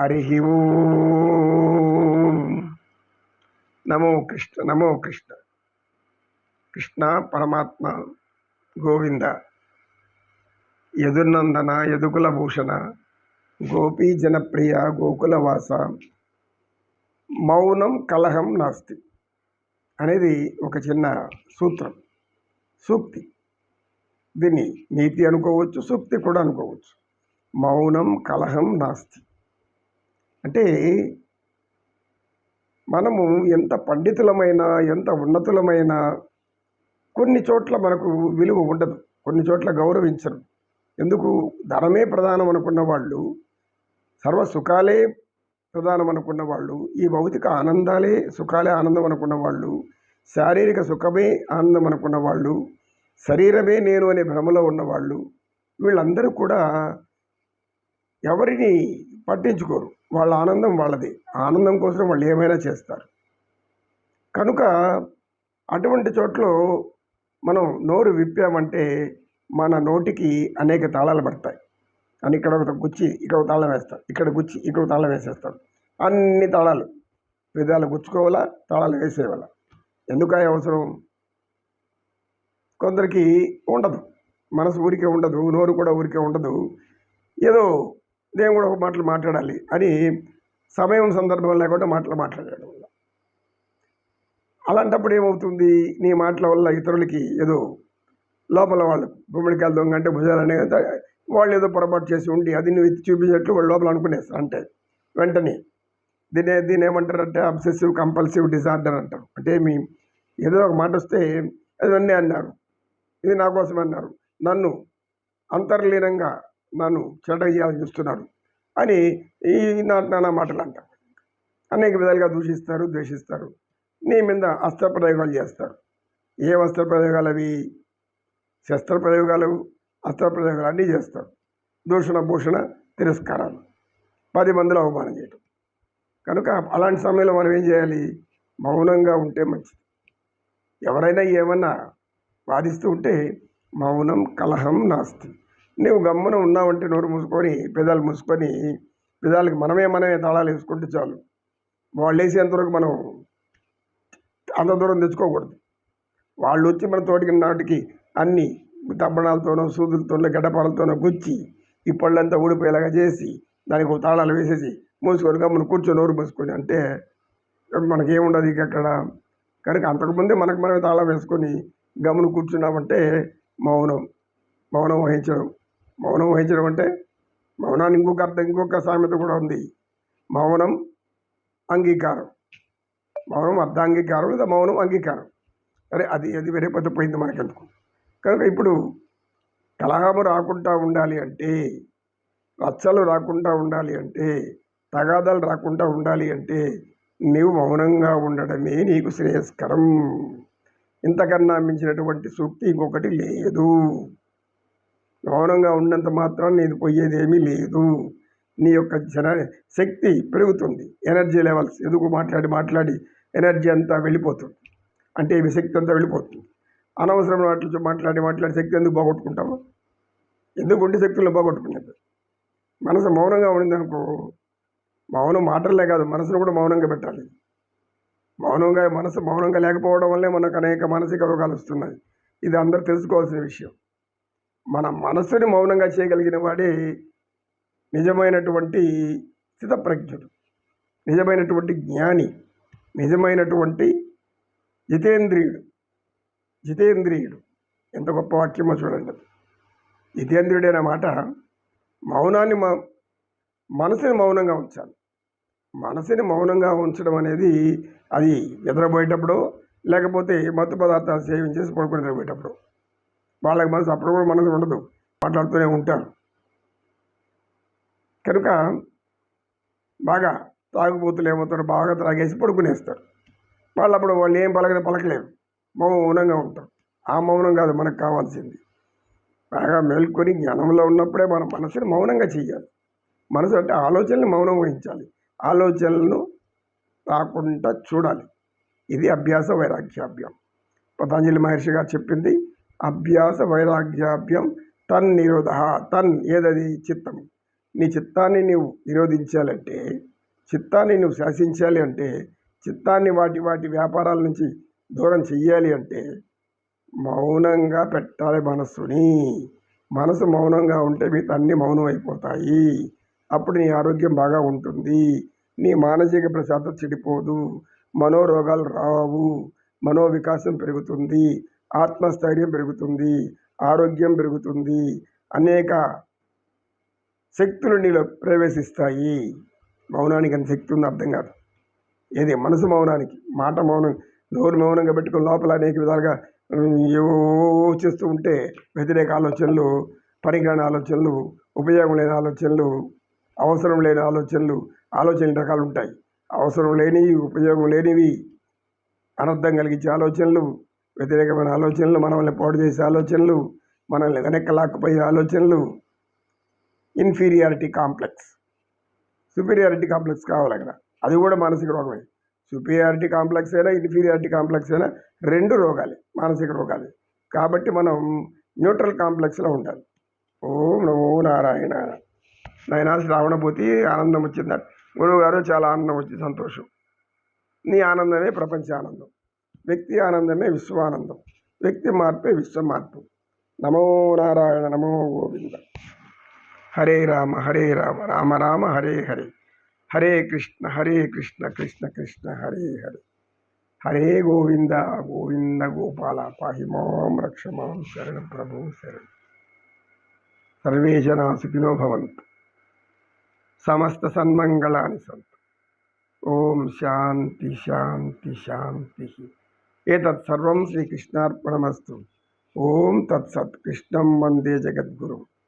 హరి నమో కృష్ణ నమో కృష్ణ. కృష్ణ పరమాత్మ గోవింద. యదునందన యదుకుల భూషణ గోపీ జనప్రియ గోకులవాస. మౌనం కలహం నాస్తి అనేది ఒక చిన్న సూత్రం. సూక్తి. దీన్ని నీతి అనుకోవచ్చు సూక్తి కూడా అనుకోవచ్చు. మౌనం కలహం నాస్తి. అంటే మనము ఎంత పండితులమైనా ఎంత ఉన్నతులమైనా కొన్ని చోట్ల మనకు విలువ ఉండదు. కొన్ని చోట్ల గౌరవించరు. ఎందుకు? ధనమే ప్రధానం అనుకున్న వాళ్ళు సర్వ సుఖాలే ప్రధానం అనుకున్న వాళ్ళు ఈ భౌతిక ఆనందాలే సుఖాలే ఆనందం అనుకున్న వాళ్ళు శారీరక సుఖమే ఆనందం అనుకున్న వాళ్ళు శరీరమే నేను అనే భ్రమలో ఉన్నవాళ్ళు వీళ్ళందరూ కూడా ఎవరిని పట్టించుకోరు. వాళ్ళ ఆనందం వాళ్ళది. ఆనందం కోసం వాళ్ళు ఏమైనా చేస్తారు. కనుక అటువంటి చోట్ల మనం నోరు విప్పామంటే మన నోటికి అనేక తాళాలు పడతాయి. అని ఇక్కడ ఒక గుచ్చి ఇక్కడ ఒక తాళం వేస్తాం ఇక్కడ గుచ్చి ఇక్కడ తాళం వేసేస్తాం అన్ని తాళాలు విధాలు గుచ్చుకోవాలా? తాళాలు వేసేవాళ్ళ ఎందుక అవసరం? కొందరికి ఉండదు. మనసు ఊరికే ఉండదు. నోరు కూడా ఊరికే ఉండదు. ఏదో నేను కూడా ఒక మాటలు మాట్లాడాలి అని సమయం సందర్భం లేకుండా మాటలు మాట్లాడాడు. వల్ల అలాంటప్పుడు ఏమవుతుంది? నీ మాటల వల్ల ఇతరులకి ఏదో లోపల వాళ్ళు గుమ్మడికాయలు దొంగ అంటే భుజాలనే వాళ్ళు ఏదో పొరపాటు చేసి ఉండి అది నువ్వు ఎత్తి చూపించేట్లు వాళ్ళు లోపల అనుకునేస్తారు అంటే వెంటనే దీని దీని ఏమంటారంటే అబ్సెసివ్ కంపల్సివ్ డిజార్డర్ అంటారు. అంటే మీ ఏదో ఒక మాట వస్తే అదన్నీ అన్నారు. ఇది నా కోసం అన్నారు. నన్ను అంతర్లీనంగా నన్ను చెడ్డయ్యాలని చూస్తున్నాడు అని ఈ నా నానా మాటలు అంటారు అనేక విధాలుగా దూషిస్తారు ద్వేషిస్తారు. నీ మీద అస్త్ర ప్రయోగాలు చేస్తారు. ఏ అస్త్ర ప్రయోగాలు అవి? శస్త్ర ప్రయోగాలు అస్త్ర ప్రయోగాలు అన్నీ చేస్తారు. దూషణ భూషణ తిరస్కారాలు. పది మందిలో అవమానం చేయటం. కనుక అలాంటి సమయంలో మనం ఏం చేయాలి? మౌనంగా ఉంటే మంచిది. ఎవరైనా ఏమన్నా వాదిస్తూ ఉంటే మౌనం కలహం నాస్తి. నువ్వు గమ్మున ఉన్నావంటే నోరు మూసుకొని పెదాలు మూసుకొని పెదాలకి మనమే మనమే తాళాలు వేసుకుంటే చాలు. వాళ్ళు వేసేంతవరకు మనం అంత దూరం తెచ్చుకోకూడదు. వాళ్ళు వచ్చి మన తోటికి నాటికి అన్ని తబ్బణాలతోనో సూదులతోనో గడ్డపాలతోనో గుచ్చి ఈ పళ్ళంతా ఊడిపోయేలాగా చేసి దానికి ఒక తాళాలు వేసేసి మూసుకొని గమ్మున కూర్చొని నోరు మూసుకొని అంటే మనకేముండదు ఇక అక్కడ. కనుక అంతకుముందే మనకు మనమే తాళం వేసుకొని గమ్మున కూర్చున్నామంటే మౌనం మౌనం వహించడం. మౌనం వహించడం అంటే మౌనాన్ని ఇంకొక అర్థం ఇంకొక సామెత కూడా ఉంది. మౌనం అంగీకారం. మౌనం అర్ధాంగీకారం లేదా మౌనం అంగీకారం. సరే అది అది వేరే పెద్ద పోయింది మనకెందుకు? కనుక ఇప్పుడు కలహము రాకుండా ఉండాలి అంటే రచ్చలు రాకుండా ఉండాలి అంటే తగాదాలు రాకుండా ఉండాలి అంటే నీవు మౌనంగా ఉండడమే నీకు శ్రేయస్కరం. ఇంతకన్నా మించినటువంటి సూక్తి ఇంకొకటి లేదు. మౌనంగా ఉన్నంత మాత్రం నీది పోయేది ఏమీ లేదు. నీ యొక్క జన శక్తి పెరుగుతుంది. ఎనర్జీ లెవెల్స్ ఎదుగు మాట్లాడి మాట్లాడి ఎనర్జీ అంతా వెళ్ళిపోతుంది. అంటే ఈ శక్తి అంతా వెళ్ళిపోతుంది. అనవసరమైన వాటితో మాట్లాడి మాట్లాడి శక్తి ఎందుకు పోగొట్టుకుంటాము ఎందుకు ఉండి శక్తులను బాగొట్టుకునేది మనసు మౌనంగా ఉండిందనుకో మౌనం మాటలే కాదు మనసును కూడా మౌనంగా పెట్టాలి. మౌనంగా మనసు మౌనంగా లేకపోవడం వల్లే మనకు అనేక మానసిక రోగాలు వస్తున్నాయి. ఇది అందరూ తెలుసుకోవాల్సిన విషయం. మన మనసుని మౌనంగా చేయగలిగిన వాడే నిజమైనటువంటి స్థితప్రజ్ఞుడు. నిజమైనటువంటి జ్ఞాని. నిజమైనటువంటి జితేంద్రియుడు. జితేంద్రియుడు. ఎంత గొప్ప వాక్యమో చూడండి జితేంద్రియుడైన మాట మౌనాన్ని మ మనసుని మౌనంగా ఉంచాలి. మనసుని మౌనంగా ఉంచడం అనేది అది నిద్రపోయేటప్పుడు లేకపోతే మత్తు పదార్థాలు సేవించేసి పడుకుని నిద్రపోయేటప్పుడు వాళ్ళకి మనసు అప్పుడు కూడా మనసు ఉండదు. మాట్లాడుతూనే ఉంటారు. కనుక బాగా తాగుబోతులు ఏమవుతారు బాగా త్రాగేసి పడుకునేస్తారు. వాళ్ళు అప్పుడు వాళ్ళు ఏం పలకలే పలకలేరు. మౌనంగా ఉంటారు. ఆ మౌనం కాదు మనకు కావాల్సింది. బాగా మేల్కొని జ్ఞానంలో ఉన్నప్పుడే మన మనసుని మౌనంగా చేయాలి మనసు అంటే ఆలోచనలు మౌనం వహించాలి. ఆలోచనలను రాకుండా చూడాలి. ఇది అభ్యాస వైరాగ్యాభ్యం. పతంజలి మహర్షి గారు చెప్పింది అభ్యాస వైరాగ్యాభ్యం తన్ నిరోధ తన్ ఏదది? చిత్తం. నీ చిత్తాన్ని నీవు నిరోధించాలంటే చిత్తాన్ని నువ్వు శాసించాలి అంటే చిత్తాన్ని వాటి వాటి వ్యాపారాల నుంచి దూరం చెయ్యాలి అంటే మౌనంగా పెట్టాలి మనస్సుని. మనసు మౌనంగా ఉంటే మీకు తన్ని మౌనం అయిపోతాయి అప్పుడు నీ ఆరోగ్యం బాగా ఉంటుంది. నీ మానసిక ప్రశాంతత చెడిపోదు. మనోరోగాలు రావు. మనోవికాసం పెరుగుతుంది. ఆత్మస్థైర్యం పెరుగుతుంది ఆరోగ్యం పెరుగుతుంది అనేక శక్తులు నీలో ప్రవేశిస్తాయి. మౌనానికి అంత శక్తి ఉంది అర్థం కాదు. ఏది? మనసు మౌనానికి మాట మౌనం నోరు మౌనంగా పెట్టుకుని లోపల అనేక విధాలుగా ఏవో చేస్తూ ఉంటే వ్యతిరేక ఆలోచనలు పనికిరాని ఆలోచనలు ఉపయోగం లేని ఆలోచనలు అవసరం లేని ఆలోచనలు ఆలోచనలు రకాలు ఉంటాయి. అవసరం లేనివి ఉపయోగం లేనివి అనర్థం కలిగించే ఆలోచనలు వ్యతిరేకమైన ఆలోచనలు మనల్ని పాడు చేసే ఆలోచనలు మనల్ని వెనక్కి లాక్కుపోయే ఆలోచనలు. ఇన్ఫీరియారిటీ కాంప్లెక్స్ సుపీరియారిటీ కాంప్లెక్స్ కావాలి అక్కడ. అది కూడా మానసిక రోగమే. సుపీరియారిటీ కాంప్లెక్స్ అయినా ఇన్ఫీరియారిటీ కాంప్లెక్స్ అయినా రెండు రోగాలే మానసిక రోగాలే. కాబట్టి మనం న్యూట్రల్ కాంప్లెక్స్లో ఉండాలి ఓం నమో నారాయణ. నాయన శ్రావణభూతి ఆనందం వచ్చిందట. గురువు గారు చాలా ఆనందం వచ్చింది సంతోషం. నీ ఆనందమే ప్రపంచ ఆనందం. వ్యక్తి ఆనందమే విశ్వానందం వ్యక్తి మార్పే విశ్వ మార్పు నమో నారాయణ నమో గోవింద. హరే రామ హరే రామ రామ రామ హరే హరే. హరే కృష్ణ హరే కృష్ణ కృష్ణ కృష్ణ హరే హరే. హరే గోవింద గోవింద గోపాల పాహి మాం రక్ష మాం శరణ ప్రభు శరణ. సర్వే జనా సుఖినో భవంతు. సమస్త సన్మంగళాని సంతు. ఓం శాంతి శాంతి శాంతి. एतत् सर्वं श्रीकृष्णार्पणमस्तु। ओं तत्सत् कृष्णं वंदे जगद्गुरुम्।